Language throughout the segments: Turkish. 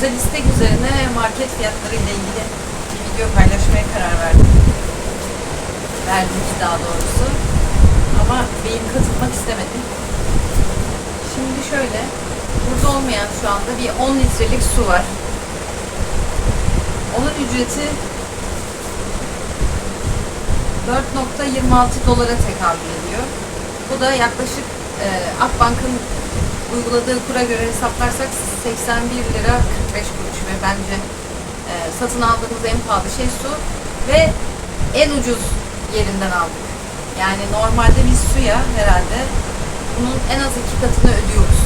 özel istek üzerine market fiyatları ile ilgili bir video paylaşmaya karar verdim. Verdim ki daha doğrusu. Ama beyin katılmak istemedim. Şimdi şöyle, burada olmayan şu anda bir 10 litrelik su var. Onun ücreti 4.26 dolara tekabül ediyor. Bu da yaklaşık e, Akbank'ın uyguladığı kura göre hesaplarsak 81 lira 45 kuruş ve bence e, satın aldığımız en pahalı şey su ve en ucuz yerinden aldık. Yani normalde biz suya herhalde bunun en az iki katını ödüyoruz.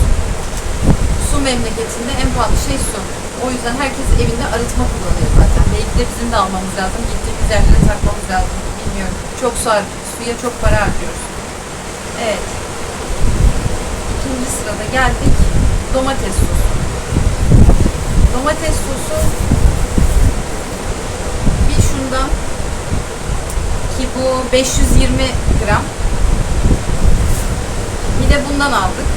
Su memleketinde en pahalı şey su. O yüzden herkes evinde arıtma kullanıyor zaten. Belki de bizim de almamız lazım. Gittiğimiz yerlere takmamız lazım. Bilmiyorum. Çok su suya çok para harcıyoruz. Evet. İkinci sırada geldik. Domates sosu. Domates sosu bir şundan ki bu 520 gram. Bir de bundan aldık.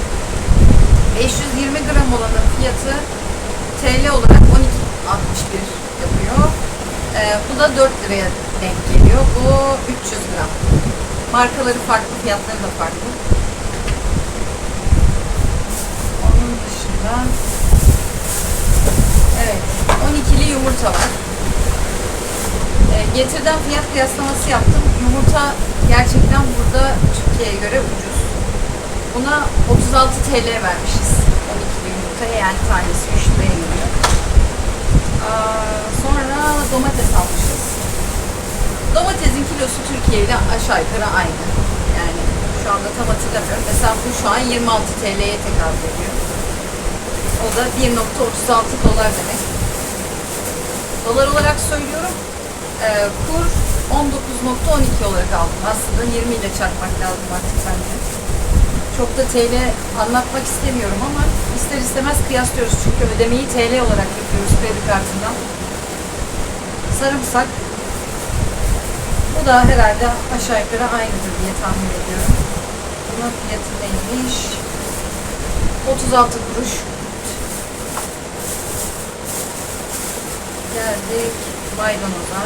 520 gram olanın fiyatı TL olarak 12.61 yapıyor. Ee, bu da 4 liraya denk geliyor. Bu 300 gram. Markaları farklı, fiyatları da farklı. Onun dışında evet 12'li yumurta var. Ee, getirden fiyat kıyaslaması yaptım. Yumurta gerçekten burada Türkiye'ye göre ucuz. Buna 36 TL vermişiz. 12'li yumurtaya yani tanesi 3 liraya geliyor. Aa, sonra domates almışız. Domatesin kilosu Türkiye ile aşağı yukarı aynı. Yani şu anda tam hatırlamıyorum. Mesela bu şu an 26 TL'ye tekabül ediyor. O da 1.36 dolar demek. Dolar olarak söylüyorum. Ee, kur 19.12 olarak aldım. Aslında 20 ile çarpmak lazım artık bence. Çok da TL anlatmak istemiyorum ama ister istemez kıyaslıyoruz. Çünkü ödemeyi TL olarak yapıyoruz kredi kartından. Sarımsak. Bu da herhalde aşağı yukarı aynıdır diye tahmin ediyorum. Bunun fiyatı neymiş? 36 kuruş. Geldik maydanoza.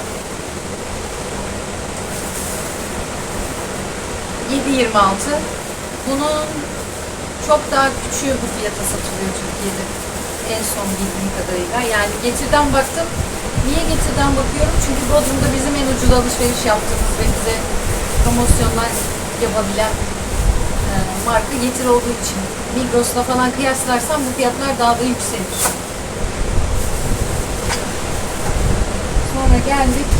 7.26. Bunun çok daha küçüğü bu fiyata satılıyor Türkiye'de. En son bildiğim kadarıyla. Yani getirden baktım. Niye getirden bakıyorum? Çünkü Bodrum'da bizim en ucuz alışveriş yaptığımız ve bize promosyonlar yapabilen e, marka getir olduğu için. Migros'la falan kıyaslarsam bu fiyatlar daha da yükselir. Sonra geldik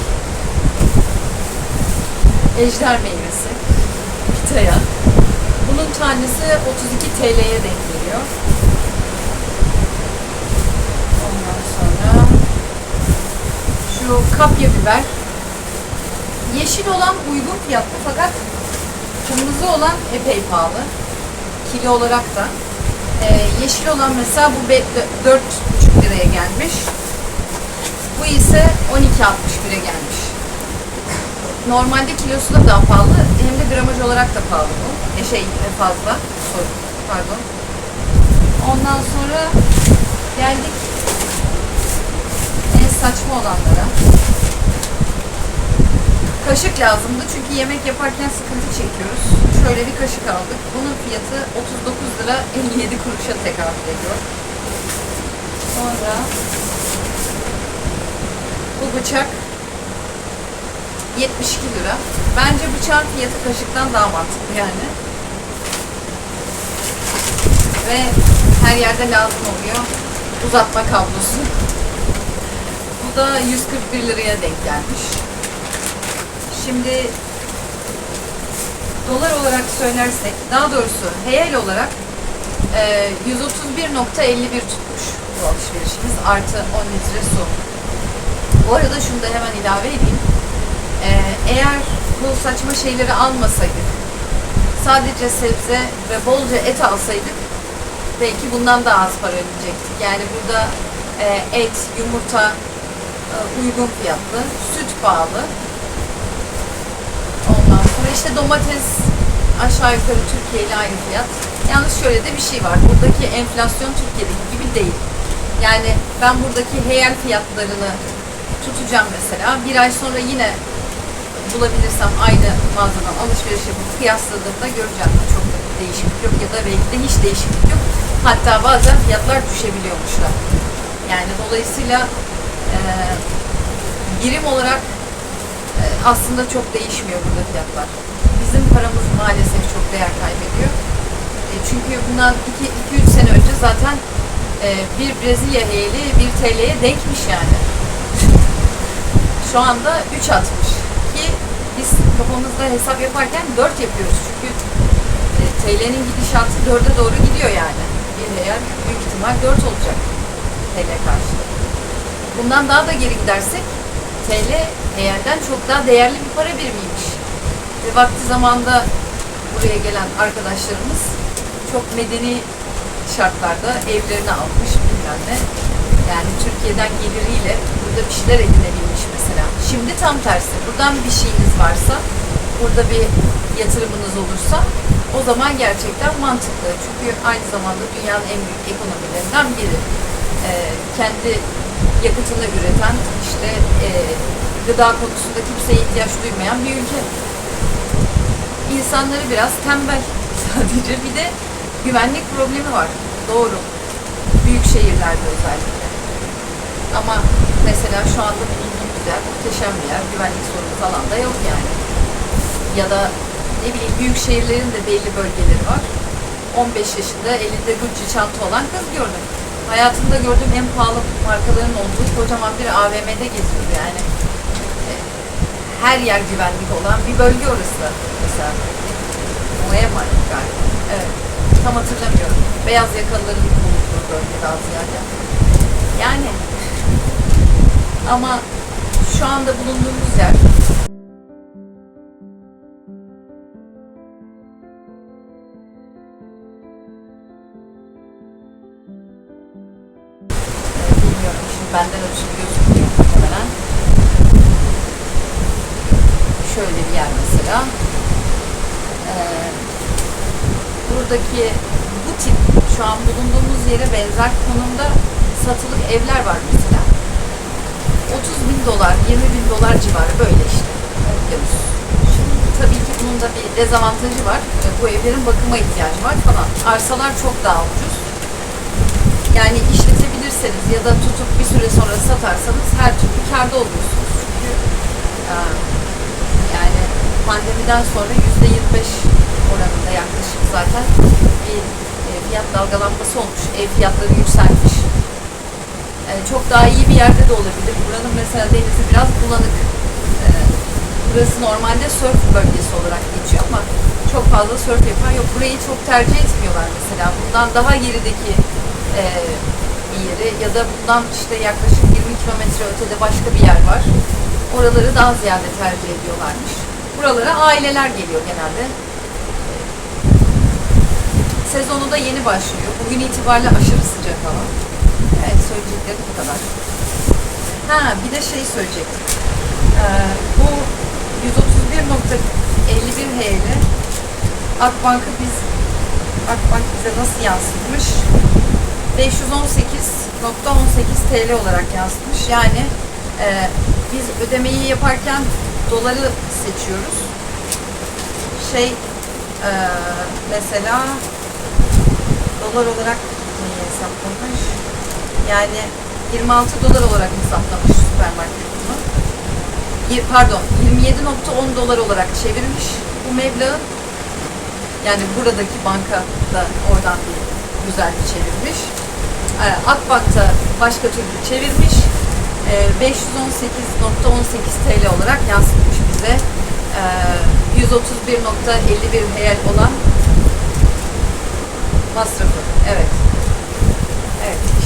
ejder meyvesi. Pitaya. Bunun tanesi 32 TL'ye denk geliyor. Ondan sonra şu kapya biber. Yeşil olan uygun fiyatlı fakat kırmızı olan epey pahalı. Kilo olarak da. Ee, yeşil olan mesela bu 4,5 liraya gelmiş. Bu ise 12.61'e gelmiş. Normalde kilosu da daha pahalı hem de gramaj olarak da pahalı bu. E şey e, fazla. Sorry, Pardon. Ondan sonra geldik en saçma olanlara. Kaşık lazımdı çünkü yemek yaparken sıkıntı çekiyoruz. Şöyle bir kaşık aldık. Bunun fiyatı 39 lira 57 kuruşa tekabül ediyor. Sonra bıçak 72 lira. Bence bıçağın fiyatı kaşıktan daha mantıklı yani. Ve her yerde lazım oluyor. Uzatma kablosu. Bu da 141 liraya denk gelmiş. Şimdi dolar olarak söylersek, daha doğrusu heyel olarak e, 131.51 tutmuş bu alışverişimiz artı 10 litre su. Bu arada şunu da hemen ilave edeyim. Ee, eğer bu saçma şeyleri almasaydık, sadece sebze ve bolca et alsaydık, belki bundan daha az para ödeyecektik. Yani burada e, et, yumurta e, uygun fiyatlı, süt pahalı. Ondan sonra işte domates aşağı yukarı Türkiye ile aynı fiyat. Yalnız şöyle de bir şey var. Buradaki enflasyon Türkiye'deki gibi değil. Yani ben buradaki heyel fiyatlarını tutacağım mesela. Bir ay sonra yine bulabilirsem aynı mağazadan alışveriş yapıp kıyasladığımda göreceğim ki çok da bir değişiklik yok ya da belki de hiç değişiklik yok. Hatta bazen fiyatlar düşebiliyormuşlar. Yani dolayısıyla e, birim olarak e, aslında çok değişmiyor burada fiyatlar. Bizim paramız maalesef çok değer kaybediyor. E, çünkü bundan 2-3 sene önce zaten e, bir Brezilya heyeli 1 TL'ye denkmiş yani. Şu anda 3.60 ki biz kafamızda hesap yaparken 4 yapıyoruz çünkü e, TL'nin gidişatı 4'e doğru gidiyor yani. Bir heyel büyük ihtimal 4 olacak TL karşılığı. Bundan daha da geri gidersek TL heyelden çok daha değerli bir para birimiymiş. Ve vakti zamanda buraya gelen arkadaşlarımız çok medeni şartlarda evlerini almış bilmem ne. Yani Türkiye'den geliriyle burada bir şeyler edinebilmiş mesela. Şimdi tam tersi. Buradan bir şeyiniz varsa, burada bir yatırımınız olursa o zaman gerçekten mantıklı. Çünkü aynı zamanda dünyanın en büyük ekonomilerinden biri. Ee, kendi yakıtını üreten, işte e, gıda konusunda kimseye ihtiyaç duymayan bir ülke. İnsanları biraz tembel sadece. Bir de güvenlik problemi var. Doğru. Büyük şehirlerde özellikle. Ama mesela şu anda bulunduğumuz yer muhteşem bir yer. Güvenlik sorunu falan da yok yani. Ya da ne bileyim büyük şehirlerin de belli bölgeleri var. 15 yaşında elinde Gucci çanta olan kız gördüm. Hayatımda gördüğüm en pahalı markaların olduğu kocaman bir AVM'de geziyordu yani. E, Her yer güvenlik olan bir bölge orası mesela. Oraya mı galiba? Evet. Tam hatırlamıyorum. Beyaz yakalıların bulunduğu bölge daha ziyade. Yani ama şu anda bulunduğumuz yer benden ölçü gözükmüyor muhtemelen. Şöyle bir yer mesela. Ee, buradaki bu tip şu an bulunduğumuz yere benzer konumda satılık evler var mesela. 30 bin dolar, 20 bin dolar civarı böyle işte. Okyanus. Şimdi tabii ki bunun da bir dezavantajı var. Ee, Bu evlerin bakıma ihtiyacı var falan. Arsalar çok daha ucuz. Yani işletebilirseniz ya da tutup bir süre sonra satarsanız her türlü kârda oluyorsunuz. Çünkü e, yani pandemiden sonra yüzde 25 oranında yaklaşık zaten bir e, fiyat dalgalanması olmuş. Ev fiyatları yükselmiş. E, çok daha iyi bir yerde de olabilir. Buranın mesela denizi biraz bulanık. E, burası normalde surf bölgesi olarak geçiyor ama çok fazla surf yapan yok. Burayı çok tercih etmiyorlar mesela. Bundan daha gerideki e, bir yeri ya da bundan işte yaklaşık 20 kilometre ötede başka bir yer var. Oraları daha ziyade tercih ediyorlarmış. Buralara aileler geliyor genelde. Sezonu da yeni başlıyor. Bugün itibariyle aşırı sıcak hava. Evet söyleyeceklerim bu kadar. Ha bir de şey söyleyecektim. Ee, bu 131.51 H'li Akbank'ı biz Akbank bize nasıl yansıtmış? 518.18 TL olarak yansıtmış. Yani e, biz ödemeyi yaparken doları seçiyoruz. Şey e, mesela dolar olarak neyi hesaplamış? Yani 26 dolar olarak hesaplamış süpermarket bunu. Pardon 27.10 dolar olarak çevirmiş bu meblağı. Yani buradaki banka da oradan bir güzel bir çevirmiş. Ee, Akbank'ta başka türlü çevirmiş. Ee, 518.18 TL olarak yansıtmış bize. Ee, 131.51 heyel olan masrafı. Evet. Evet.